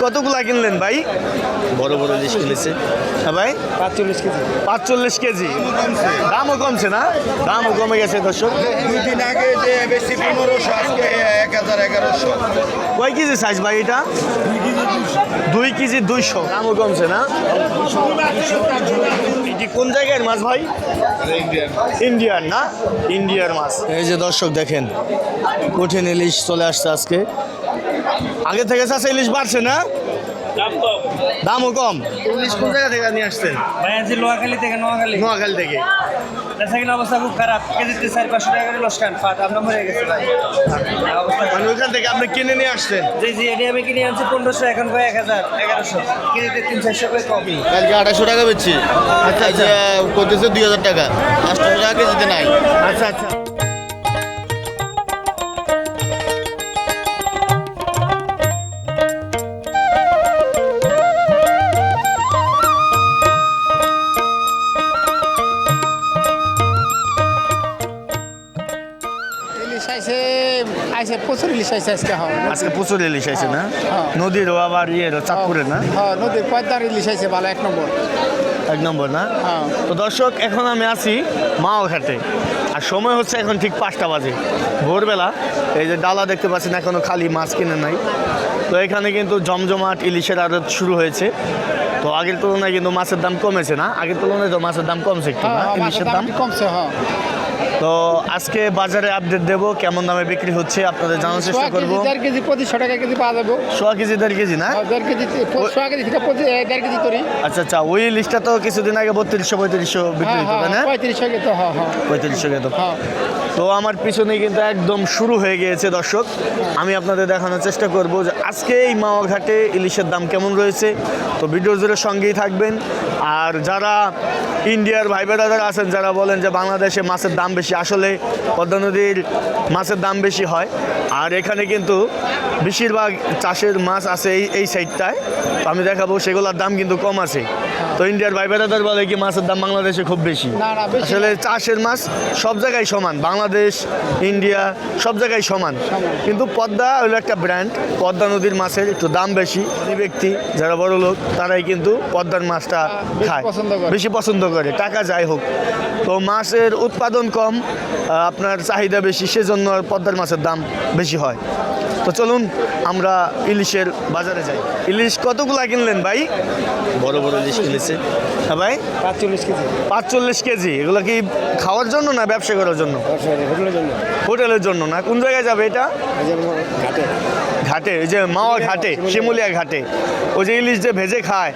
কতগুলা কিনলেন ভাই? বড় বড় ইলিশ কিনেছে। হ্যাঁ ভাই? পাঁচচল্লিশ কেজি। পাঁচচল্লিশ কেজি। দামও কমছে না? দামও কমে গেছে দর্শক। দুই দিন আগে যে বেশি পনেরোশো আজকে এক হাজার এগারোশো। কয় কেজি সাইজ ভাই এটা? দুই কেজি দুইশো। দামও কমছে না? কোন জায়গার মাছ ভাই? ইন্ডিয়ার না ইন্ডিয়ার মাছ। এই যে দর্শক দেখেন কঠিন ইলিশ চলে আসছে আজকে। আগে থেকে চাষা ইলিশ বাড়ছে না? দামও কম। ইলিশ কোন জায়গা থেকে নিয়ে আসছেন? ভাই আছি লোহাখালী থেকে নোয়াখালী। নোয়াখালী থেকে। অবস্থা খুব খারাপ। কেজিতে চার পাঁচশো টাকা করে লসকান ফাট আমরা মরে গেছে ভাই। মানে ওইখান থেকে আপনি কিনে নিয়ে আসছেন? জি জি এটি আমি কিনে আনছি পনেরোশো এখন ভাই এক হাজার এগারোশো। কেজিতে তিন চারশো করে কালকে আঠাশশো টাকা বেচছি। আচ্ছা আচ্ছা। করতেছে দুই হাজার টাকা। আটশো টাকা কেজিতে নাই। আচ্ছা আচ্ছা। ইলিশ আইসে আজকে হয়। আজকে প্রচুর ইলিশ আছে না? হ্যাঁ। নদীর আবার ইয়ের চাঁদপুরের না? হ্যাঁ নদীর পদ্মার ইলিশ আইসে ভালো এক নম্বর। এক নম্বর না? হ্যাঁ। তো দর্শক এখন আমি আছি মাও ঘাটে আর সময় হচ্ছে এখন ঠিক পাঁচটা বাজে। ভোরবেলা এই যে ডালা দেখতে পাচ্ছেন এখনও খালি মাছ কিনে নাই। তো এখানে কিন্তু জমজমাট ইলিশের আড়ত শুরু হয়েছে। তো আগের তুলনায় কিন্তু মাছের দাম কমেছে না? আগের তুলনায় তো মাছের দাম কমছে একটু হ্যাঁ না? হ্যাঁ, ইলিশের দাম কমছে হ্যাঁ। তো আজকে বাজারে আপডেট দেবো কেমন দামে বিক্রি হচ্ছে আপনাদের জানার চেষ্টা করব। দেড় কেজি পঁচিশশো টাকা কেজি পাওয়া যাব। সোয়া কেজি দেড় কেজি না? হ্যাঁ, দেড় কেজি সোয়া কেজি থেকে পঁচিশ দেড় কেজি করি। আচ্ছা আচ্ছা ওই লিস্টটা তো কিছুদিন আগে বত্রিশশো পঁয়ত্রিশশো বিক্রি হ্যাঁ হতো তাই না? হ্যাঁ পঁয়ত্রিশশো কেজি তো হ্যাঁ হ্যাঁ। পঁয়ত্রিশশো তো। হ্যাঁ। তো আমার পিছনে কিন্তু একদম শুরু হয়ে গিয়েছে দর্শক। আমি আপনাদের দেখানোর চেষ্টা করব যে আজকে এই মাওয়া ঘাটে ইলিশের দাম কেমন রয়েছে। তো ভিডিও জুড়ে সঙ্গেই থাকবেন। আর যারা ইন্ডিয়ার ভাই বেড়াদার আছেন যারা বলেন যে বাংলাদেশে মাছের দাম বেশি, আসলে পদ্মা নদীর মাছের দাম বেশি হয়। আর এখানে কিন্তু বেশিরভাগ চাষের মাছ আছে এই এই সাইডটায় তো আমি দেখাবো, সেগুলোর দাম কিন্তু কম আছে। তো ইন্ডিয়ার ভাই বেড়াদার বলে কি মাছের দাম বাংলাদেশে খুব বেশি। আসলে চাষের মাছ সব জায়গায় সমান। বাংলাদেশ ইন্ডিয়া সব জায়গায় সমান। কিন্তু পদ্মা হলো একটা ব্র্যান্ড পদ্মা নদীর মাছের একটু দাম বেশি। ব্যক্তি যারা বড় লোক তারাই কিন্তু পদ্মার মাছটা খায়। বেশি পছন্দ করে। টাকা যাই হোক। তো মাছের উৎপাদন কম আপনার চাহিদা বেশি সেজন্য আর পদ্মার মাছের দাম বেশি হয়। তো চলুন আমরা ইলিশের বাজারে যাই। ইলিশ কতগুলা কিনলেন ভাই? বড় বড় ইলিশ কিনেছে। হ্যাঁ ভাই? পাঁচচল্লিশ কেজি। পাঁচচল্লিশ কেজি। এগুলো কি খাওয়ার জন্য না ব্যবসা করার জন্য? হোটেলের জন্য। হোটেলের জন্য না? কোন জায়গায় যাবে এটা? ঘাটে। ঘাটে ওই যে মাওয়া ঘাটে শিমুলিয়া ঘাটে ওই যে ইলিশ যে ভেজে খায়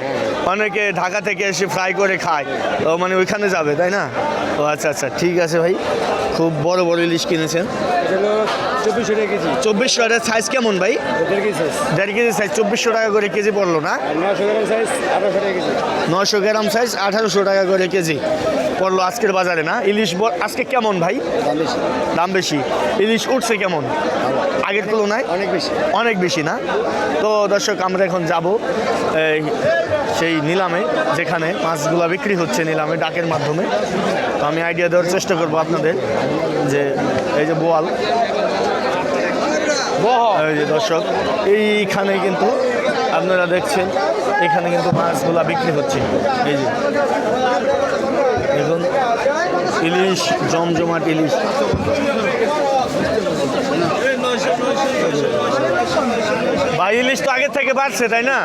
অনেকে ঢাকা থেকে এসে ফ্রাই করে খায় তো মানে ওইখানে যাবে তাই না? ও আচ্ছা আচ্ছা ঠিক আছে ভাই। খুব বড় বড় ইলিশ কিনেছেন। চব্বিশশো টাকা কেজি চব্বিশশো টাকার সাইজ কেমন ভাই? দেড় কেজি সাইজ চব্বিশশো টাকা করে কেজি পড়ল না? নশো গ্রাম সাইজ আঠারোশো টাকা কেজি। নশো গ্রাম সাইজ আঠারোশো টাকা করে কেজি। পড়ল আজকের বাজারে না? ইলিশ ব- আজকে কেমন ভাই? দাম বেশি। ইলিশ উঠছে কেমন? আগের তুলনায়? অনেক বেশি। অনেক বেশি না? তো দর্শক আমরা এখন যাব এই সেই নিলামে যেখানে মাছগুলা বিক্রি হচ্ছে নিলামে ডাকের মাধ্যমে। তো আমি আইডিয়া দেওয়ার চেষ্টা করব আপনাদের যে এই যে বোয়াল। এই যে দর্শক এইখানে কিন্তু আপনারা দেখছেন এখানে কিন্তু মাছগুলা বিক্রি হচ্ছে। এই যে। ইলিশ জমজমাট ইলিশ। ভাই ইলিশ তো আগের থেকে বাড়ছে তাই না?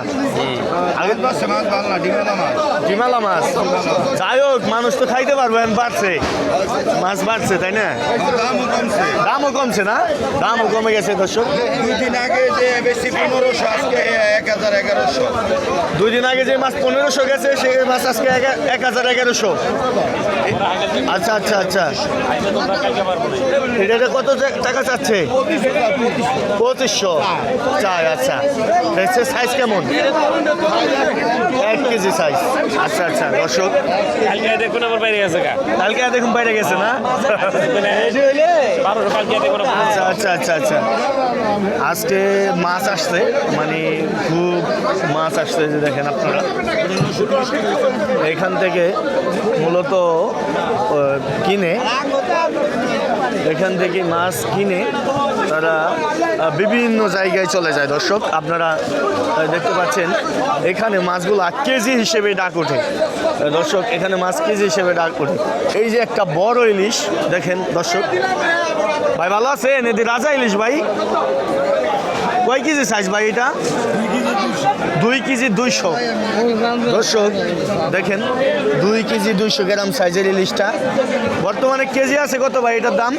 আগের মাসে মাছ ভালো না ডিমালা মাছ। ডিমালা মাছ। যাই হোক মানুষ তো খাইতে পারবে বাড়ছে। মাছ বাড়ছে তাই না? দামও কমছে। দামও কমছে না? দামও কমে গেছে দর্শক। দুই দিন আগে যে বেশি পনেরোশো আজকে এক হাজার এগারোশো। দুই দিন আগে যে মাছ পনেরোশো গেছে সেই মাছ আজকে এক- হাজার এগারোশো। আচ্ছা আচ্ছা আচ্ছা। এটা কত টাকা চাচ্ছে? পঁচিশশো। চাই আচ্ছা। হচ্ছে সাইজ কেমন? এক কেজি সাইজ আচ্ছা আচ্ছা দর্শক। কালকে দেখুন আমার বাইরে গেছে কালকে দেখুন বাইরে গেছে না? কালকে আচ্ছা আচ্ছা আচ্ছা আচ্ছা। আজকে মাছ আসছে মানে খুব মাছ আসছে যে দেখেন আপনারা। এখান থেকে মূলত কিনে এখান থেকে মাছ কিনে তারা বিভিন্ন জায়গায় চলে যায় দর্শক। আপনারা দেখতে পাচ্ছেন, এখানে মাছগুলো কেজি হিসেবে ডাক ওঠে। দর্শক, এখানে মাছ কেজি হিসেবে ডাক ওঠে। এই যে একটা বড় ইলিশ, দেখেন দর্শক। ভাই, ভালো আছেন? এদি রাজা ইলিশ, ভাই। কয় কেজি সাইজ ভাই এটা? দুই কেজি দুইশো। দর্শক, দেখেন, দুই কেজি দুইশো গ্রাম সাইজের ইলিশটা। বর্তমানে কেজি আছে কত ভাই এটার দাম?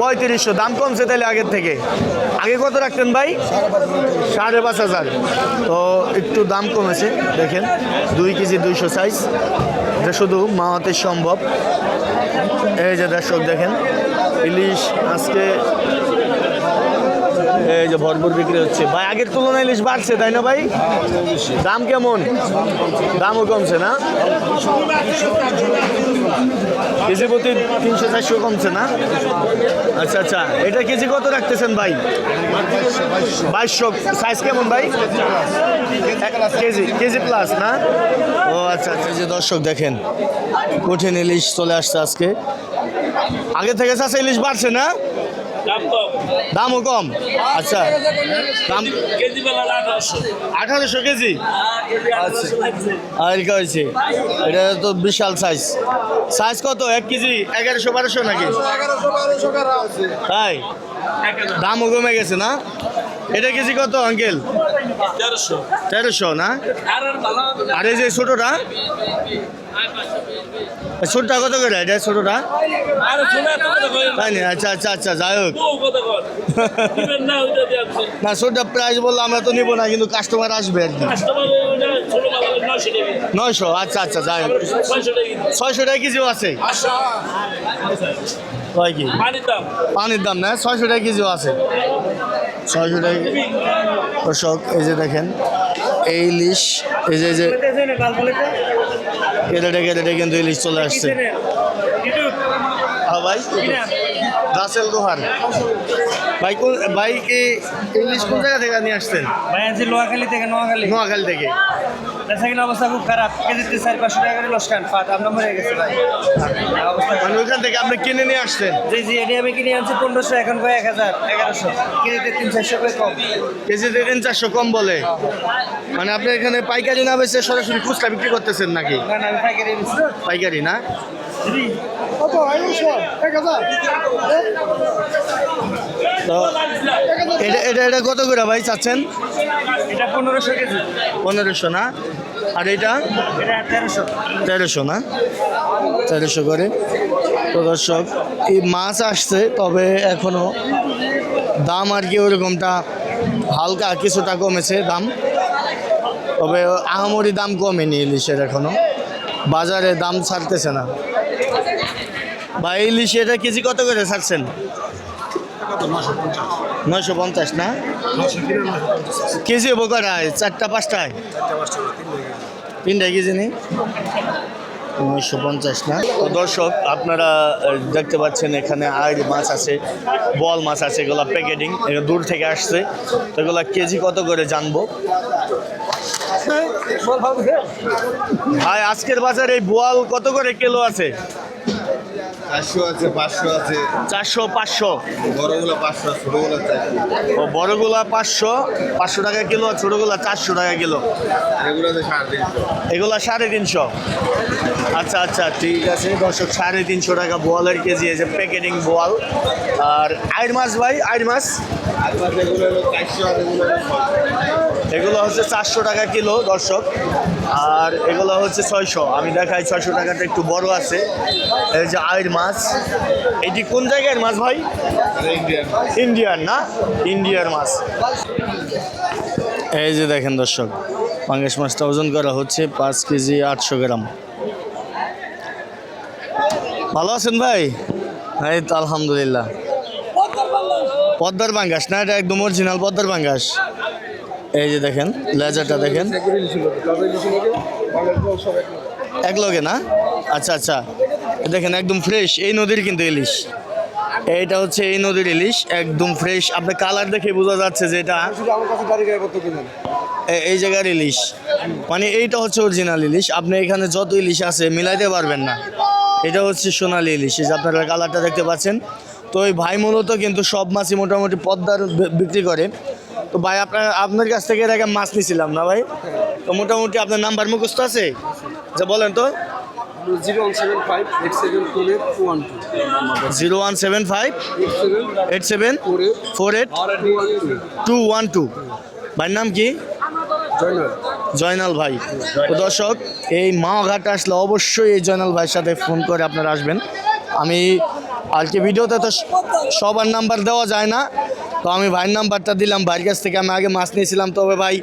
পঁয়ত্রিশশো। দাম কমছে তাহলে আগের থেকে। আগে কত রাখতেন ভাই? সাড়ে পাঁচ হাজার। তো একটু দাম কমেছে, দেখেন, দুই কেজি দুইশো সাইজ। এটা শুধু মাওয়াতে সম্ভব। এই যে দর্শক, দেখেন, ইলিশ আজকে এই যে ভরপুর বিক্রি হচ্ছে। ভাই, আগের তুলনায় ইলিশ বাড়ছে, তাই না ভাই? দাম কেমন? দামও কমছে না? কেজি প্রতি তিনশো চারশো কমছে না? আচ্ছা আচ্ছা। এটা কেজি কত রাখতেছেন ভাই? বাইশশো। সাইজ কেমন ভাই? কেজি কেজি প্লাস না? ও আচ্ছা আচ্ছা। যে দর্শক দেখেন, কঠিন ইলিশ চলে আসছে আজকে। আগে থেকে চাষা ইলিশ বাড়ছে না? দামও কম? আচ্ছা। দাম আঠারোশো কেজি? আর কি হয়েছে? এটা তো বিশাল সাইজ সাইজ কত? এক কেজি? এগারোশো বারোশো নাকি? তাই? দামও কমে গেছে না? এটা কেজি কত আঙ্কেল? তেরোশো। না? আর এই যে ছোটোটা? ছোটটা কত করে? এটা ছোটোটা? তাই না? আচ্ছা আচ্ছা আচ্ছা যাই হোক। না ছোটটা প্রাইস বললে আমরা তো নিবো না কিন্তু কাস্টমার আসবে আর কি। নয়শো আচ্ছা আচ্ছা যাই ছয়শো টাকা কেজিও আছে? কয় কি? পানির দাম। না ছয়শো টাকা কেজিও আছে। ছয়শো টাকা দর্শক এই যে দেখেন এই ইলিশ এই যে যে কেটে কেটে কিন্তু ইলিশ চলে আসছে। হ্যাঁ ভাই রাসেল দোহার ভাই কোন ভাই কি ইংলিশ কোন জায়গা থেকে নিয়ে আসছেন? ভাই আনছি লোহাখালী থেকে নোয়াখালী। নোয়াখালী থেকে। বেচা অবস্থা খুব খারাপ। কেজিতে চার পাঁচশো টাকা করে লসকান ফাট আপনার মরে গেছে ভাই। অবস্থা মানে ওইখান থেকে আপনি কিনে নিয়ে আসছেন? জি জি এটি আমি কিনে আনছি পনেরোশো এখন ভাই এক হাজার? এগারোশো। কেজিতে তিন চারশো করে কম। কেজিতে তিন চারশো কম বলে। মানে আপনি এখানে পাইকারি না বেছে সরাসরি খুচরা বিক্রি করতেছেন নাকি? না না আমি পাইকারি পাইকারি না? এটা এটা এটা কত করে ভাই চাচ্ছেন? এটা পনেরোশো কেজি। পনেরোশো না? আর এটা তেরোশো। তেরোশো না? তেরোশো করে। তো দর্শক এই মাছ আসছে তবে এখনও দাম আর কি ওরকমটা হালকা কিছুটা কমেছে দাম। তবে আহামরি দাম কমেনি ইলিশের এখনও। বাজারে দাম ছাড়তেছে না। বা ইলিশ এটা কেজি কত করে ছাড়ছেন? নয়শো পঞ্চাশ, না? কেজি হব কটায়? চারটা, পাঁচটায়? তিনটা কেজি নেই? নয়শো পঞ্চাশ, না? তো দর্শক, আপনারা দেখতে পাচ্ছেন এখানে আর মাছ আছে, বল মাছ আছে, এগুলো প্যাকেটিং এগুলো দূর থেকে আসছে। তো এগুলো কেজি কত করে জানব? ভাই, আজকের বাজারে এই বোয়াল কত করে কিলো আছে? চারশো আছে পাঁচশো আছে। চারশো পাঁচশো? বড়গুলো পাঁচশো ছোটগুলো চারশো। ও বড়গুলা পাঁচশো? পাঁচশো টাকা কিলো আর ছোটোগুলা চারশো টাকা কিলো? এগুলো সাড়ে তিনশো। এগুলা সাড়ে তিনশো? আচ্ছা আচ্ছা ঠিক আছে। দর্শক সাড়ে তিনশো টাকা বোয়ালের কেজি যে প্যাকেটিং বোয়াল। আর আইর মাছ ভাই আইর মাছ আর মাছ এগুলো চারশো আর এগুলো হলো ছয়শো। এগুলো হচ্ছে চারশো টাকা কিলো দর্শক। আর এগুলো হচ্ছে ছয়শো। আমি দেখাই ছয়শো টাকাটা একটু বড় আছে। এই যে আইর মাছ। এটি কোন জায়গার মাছ ভাই? ইন্ডিয়ান। না? ইন্ডিয়ার মাছ। এই যে দেখেন দর্শক পাঙ্গাস মাছটা ওজন করা হচ্ছে পাঁচ কেজি আটশো গ্রাম। ভালো আছেন ভাই? এই তো আলহামদুলিল্লাহ। পদ্মার পাঙ্গাস না? এটা একদম অরিজিনাল পদ্মার পাঙ্গাস। এই যে দেখেন, লেজারটা দেখেন। এক লগে না? আচ্ছা আচ্ছা। দেখেন, একদম ফ্রেশ এই নদীর কিন্তু ইলিশ। এইটা হচ্ছে এই নদীর ইলিশ, একদম ফ্রেশ আপনার কালার দেখে বোঝা যাচ্ছে যে এটা এই জায়গার ইলিশ। মানে এইটা হচ্ছে অরিজিনাল ইলিশ। আপনি এখানে যত ইলিশ আছে মিলাইতে পারবেন না। এটা হচ্ছে সোনালি ইলিশ। এই যে আপনারা কালারটা দেখতে পাচ্ছেন। তো ওই ভাই মূলত কিন্তু সব মাছই মোটামুটি পদ্মার বিক্রি করে। তো ভাই আপনার আপনার কাছ থেকে এর আগে মাছ নিয়েছিলাম না ভাই? তো মোটামুটি আপনার নাম্বার মুখস্থ আছে? যে বলেন তো। Zero one seven five eight seven four eight two one two. Zero one seven five eight seven four eight two one two. ভাইয়ের নাম কি? জয়নাল জয়নাল ভাই। তো দর্শক এই মাওঘাট আসলে অবশ্যই এই জয়নাল ভাইয়ের সাথে ফোন করে আপনারা আসবেন। আমি আর কি ভিডিওতে তো সবার নাম্বার দেওয়া যায় না। তো আমি ভাইয়ের নাম্বারটা দিলাম ভাইয়ের কাছ থেকে আমি আগে মাছ নিয়েছিলাম। তবে ভাই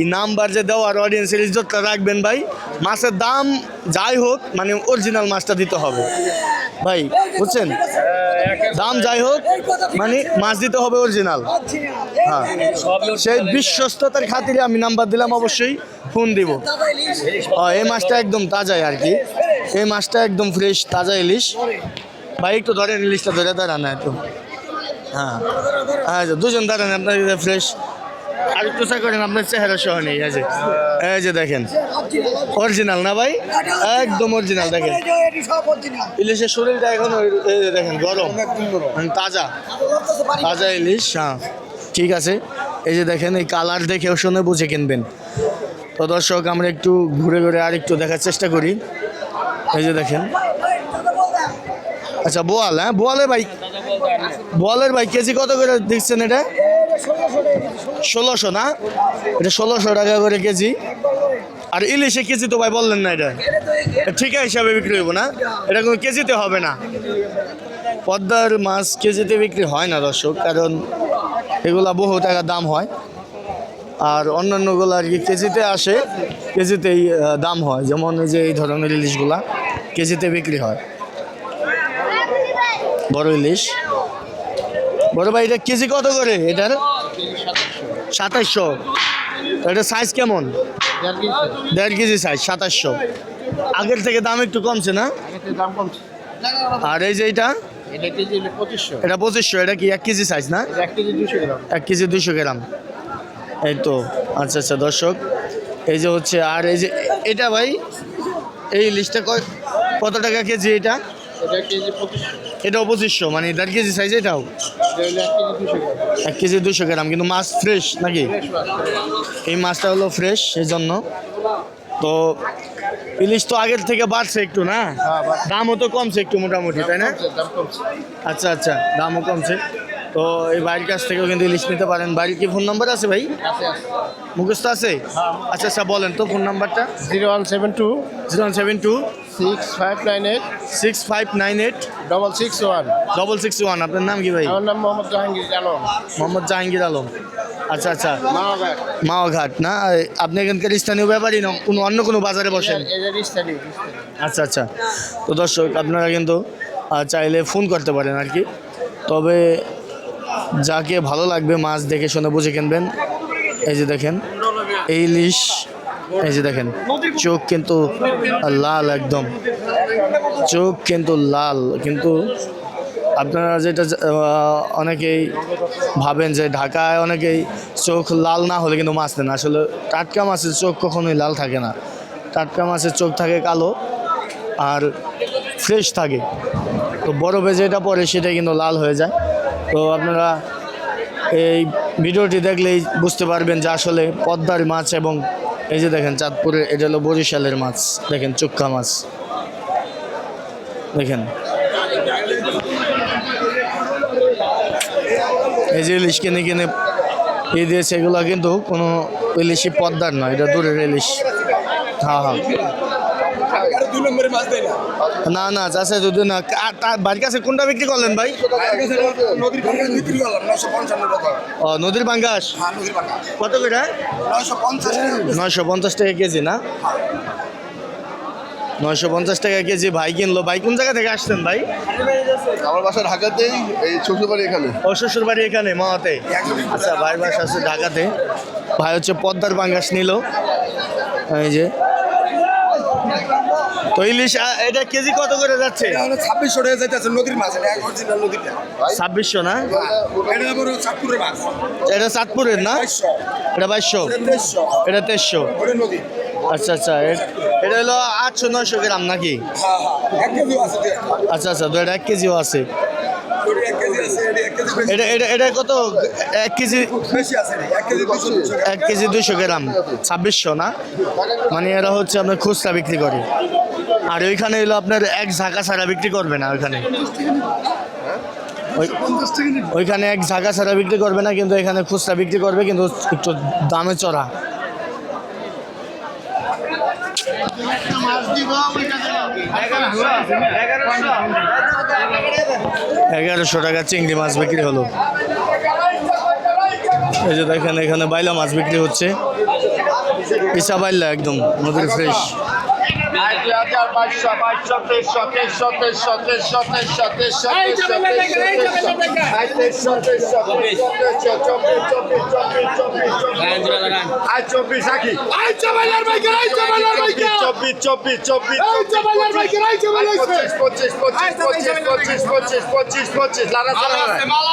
এই নাম্বার যে দেওয়ার অডিয়েন্সের ইজ্জতটা রাখবেন ভাই। মাছের দাম যাই হোক মানে অরিজিনাল মাছটা দিতে হবে। ভাই বুঝছেন? দাম যাই হোক মানে মাছ দিতে হবে অরিজিনাল হ্যাঁ সেই বিশ্বস্ততার খাতিরে আমি নাম্বার দিলাম অবশ্যই ফোন দিব। ও, এই মাছটা একদম তাজাই আর কি। এই মাছটা একদম ফ্রেশ তাজা ইলিশ। ভাই একটু ধরেন ইলিশটা ধরে দাঁড়ান একটু। হ্যাঁ। আচ্ছা দুজন দাঁড়ান, আপনার ফ্রেশ আর একটু চা করেন, আপনার চেহারা সহ নেই, এই এই যে দেখেন অরিজিনাল না ভাই? একদম অরিজিনাল দেখেন। ইলিশের শরীরটা এখন দেখেন, গরম। মানে তাজা। তাজা ইলিশ হ্যাঁ। ঠিক আছে। এই যে দেখেন, এই কালার দেখেও শুনে বুঝে কিনবেন। তো দর্শক, আমরা একটু ঘুরে ঘুরে আর একটু দেখার চেষ্টা করি। এই যে দেখেন। আচ্ছা বোয়াল হ্যাঁ? বোয়ালের ভাই বোয়ালের ভাই, কেজি কত করে দিচ্ছেন এটা? ষোলোশো না? এটা ষোলোশো টাকা করে কেজি। আর ইলিশে কেজি তো ভাই বললেন না এটা। ঠিকা হিসাবে বিক্রি হইব না। এটা কোনো কেজিতে হবে না। পদ্মার মাছ কেজিতে বিক্রি হয় না দর্শক, কারণ এগুলা বহু টাকা দাম হয়। আর অন্যান্যগুলো আর কি কেজিতে আসে, কেজিতেই দাম হয়। যেমন যে এই ধরনের ইলিশগুলা কেজিতে বিক্রি হয়। বড় ইলিশ। বড় ভাই এটা কেজি কত করে? এটার? সাতাশশো এটা সাইজ কেমন? দেড় কেজি সাইজ সাতাশশো আগের থেকে দাম একটু কমছে না? আর এই যে এটা? এটা পঁচিশশো। এটা কি এক কেজি সাইজ না? এক কেজি দুশো গ্রাম। এই তো আচ্ছা আচ্ছা দর্শক এই যে হচ্ছে আর এই যে এটা ভাই এই লিস্টটা কত টাকা কেজি এটা? এটাও পঁচিশশো মানে দেড় কেজি সাইজ এটাও? এক কেজি দুশো দুশো গ্রাম কিন্তু মাছ ফ্রেশ নাকি? এই মাছটা হলো ফ্রেশ সেই জন্য তো ইলিশ তো আগের থেকে বাড়ছে একটু না? দামও তো কমছে একটু মোটামুটি তাই না? আচ্ছা আচ্ছা দামও কমছে। তো এই বাড়ির কাছ থেকেও কিন্তু ইলিশ নিতে পারেন। বাড়ির কি ফোন নাম্বার আছে ভাই? মুখস্থ আছে? আচ্ছা আচ্ছা বলেন তো ফোন নাম্বারটা zero one seven two zero one seven two six five nine eight six five nine eight double six one double six one আপনার নাম কি ভাই? আমার নাম মোহাম্মদ জাহাঙ্গীর আলম। মোহাম্মদ জাহাঙ্গীর আলম। আচ্ছা আচ্ছা। মাওঘাট। না? আপনি এখানকার স্থানীয় ব্যাপারই না কোনো অন্য কোনো বাজারে বসেন? আচ্ছা আচ্ছা। তো দর্শক আপনারা কিন্তু চাইলে ফোন করতে পারেন আর কি। তবে যাকে ভালো লাগবে মাছ দেখে শুনে বুঝে কিনবেন। এই যে দেখেন এই ইলিশ এই যে দেখেন, চোখ কিন্তু লাল একদম। চোখ কিন্তু লাল, কিন্তু আপনারা যেটা অনেকেই ভাবেন যে ঢাকায় অনেকেই চোখ লাল না হলে কিন্তু মাছ নেন আসলে টাটকা মাছের চোখ কখনোই লাল থাকে না। টাটকা মাছের চোখ থাকে কালো আর ফ্রেশ থাকে। তো বরফে যেটা পড়ে সেটা কিন্তু লাল হয়ে যায়। তো আপনারা এই ভিডিওটি দেখলেই বুঝতে পারবেন যে আসলে পদ্মার মাছ এবং এই যে দেখেন চাঁদপুরে, এটা হলো বরিশালের মাছ। দেখেন, চুক্কা মাছ। দেখেন। এই যে ইলিশ কিনে কিনে এই দিয়েছে, এগুলো কিন্তু কোনো ইলিশই পদ্মার নয়, এটা দূরের ইলিশ। হ্যাঁ হ্যাঁ। দুই নম্বরে মাছ দেয় না। না না চাষে যদি না। তার বাড়ির কাছে কোনটা বিক্রি করলেন ভাই? নদীর ভাঙা বিক্রি করলাম নশো পঞ্চান্ন টাকা। ও নদীর বাঙ্গাস হ্যাঁ নদীর ভাঙা কত করে? নশো পঞ্চাশ নয়শো পঞ্চাশ টাকা কেজি না? নয়শো পঞ্চাশ টাকা কেজি ভাই কিনলো। ভাই কোন জায়গা থেকে আসছেন ভাই? আমার বাসা ঢাকাতেই এই শ্বশুরবাড়ি এখানে। ও শ্বশুর বাড়ি এখানে মাওয়াতে? আচ্ছা ভাই বাসা আছে ঢাকাতে। ভাই হচ্ছে পদ্মার বাঙ্গাস নিল। এই যে তো ইলিশ এটা কেজি কত করে যাচ্ছে? ছাব্বিশশো টাকা যাইতেছে নদীর মাছ এটা অরিজিনাল নদীটা। ছাব্বিশশো না? এটা আবার চাঁদপুরের মাছ। এটা চাঁদপুরের না? এটা বাইশশো? এটা তেইশশো। আচ্ছা আচ্ছা এটা হলো আটশো নয়শো গ্রাম নাকি? হ্যাঁ হ্যাঁ। আচ্ছা আচ্ছা তো এটা এক কেজিও আছে। এটা এটা এটা কত? এক কেজি এক কেজি দুইশো গ্রাম। ছাব্বিশশো না? মানে এরা হচ্ছে আপনার খুচরা বিক্রি করে। আর ওইখানে হলো আপনার এক ঝাঁকা ছাড়া বিক্রি করবে না ওইখানে। ওই- ওইখানে এক ঝাঁকা ছাড়া বিক্রি করবে না, কিন্তু এখানে খুচরা বিক্রি করবে, কিন্তু একটু দামে চড়া। এগারোশো টাকা চিংড়ি মাছ বিক্রি হলো। এই যে দেখেন, এখানে বাইলা মাছ বিক্রি হচ্ছে। পিসা বাইলা একদম, নদীর ফ্রেশ চব্বিশ আখি চব্বিশ চব্বিশ চব্বিশ পঁচিশ পঁচিশ পঁচিশ পঁচিশ পঁচিশ পঁচিশ পঁচিশ লারা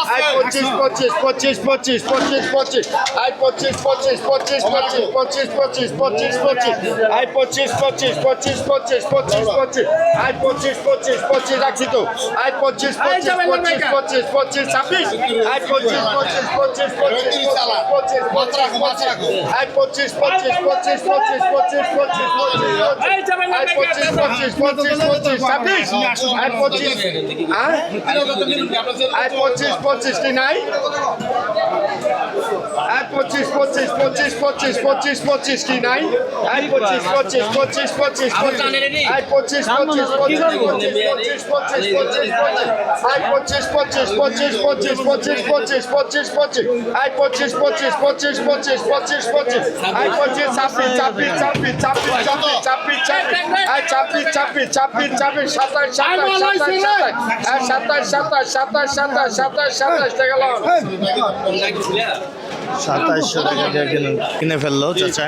আই পঁচিশ পঁচিশ পঁচিশ পঁচিশ পঁচিশ পঁচিশ আই পঁচিশ পঁচিশ পঁচিশ পঁচিশ পঁচিশ পঁচিশ পঁচিশ পঁচিশ পঁচিশ পঁচিশ পঁচিশ পঁচিশ পঁচিশ পঁচিশ আই পঁচিশ পঁচিশ পঁচিশ রাখছি তো আই পঁচিশ পঁচিশ পঁচিশ পঁচিশ পঁচিশ ছাব্বিশ আই পঁচিশ পঁচিশ পঁচিশ পঁচিশ পঁচিশ পঁচিশ আই পঁচিশ পঁচিশ পঁচিশ পঁচিশ পঁচিশ পঁচিশ পঁচিশ আই পঁচিশ পঁচিশ পঁচিশ পঁচিশ ছাব্বিশ আই পঁচিশ হ্যাঁ আই পঁচিশ পঁচিশ কি নাই আই পঁচিশ পঁচিশ পঁচিশ পঁচিশ পঁচিশ পঁচিশ কি নাই আই পঁচিশ পঁচিশ পঁচিশ পঁচিশ আই পঁচিশ পঁচিশ পঁচিশ পঁচিশ পঁচিশ পঁচিশ পঁচিশ আই পঁচিশ পঁচিশ পঁচিশ পঁচিশ পঁচিশ পঁচিশ পঁচিশ পঁচিশ আই পঁচিশ পঁচিশ পঁচিশ পঁচিশ পঁচিশ পঁচিশ আই পঁচিশ ছাব্বিশ ছাব্বিশ ছাব্বিশ ছাব্বিশ ছাব্বিশ ছাব্বিশ ছাব্বিশ আই ছাব্বিশ ছাব্বিশ ছাব্বিশ ছাব্বিশ সাতাশ সাতাশ সাতাশ সাতাশ সাতাশ সাতাশ সাতাশ সাতাশ টাকা লাগানো সাতাইশশো টাকা দিয়ে কিনে ফেলল চাচা।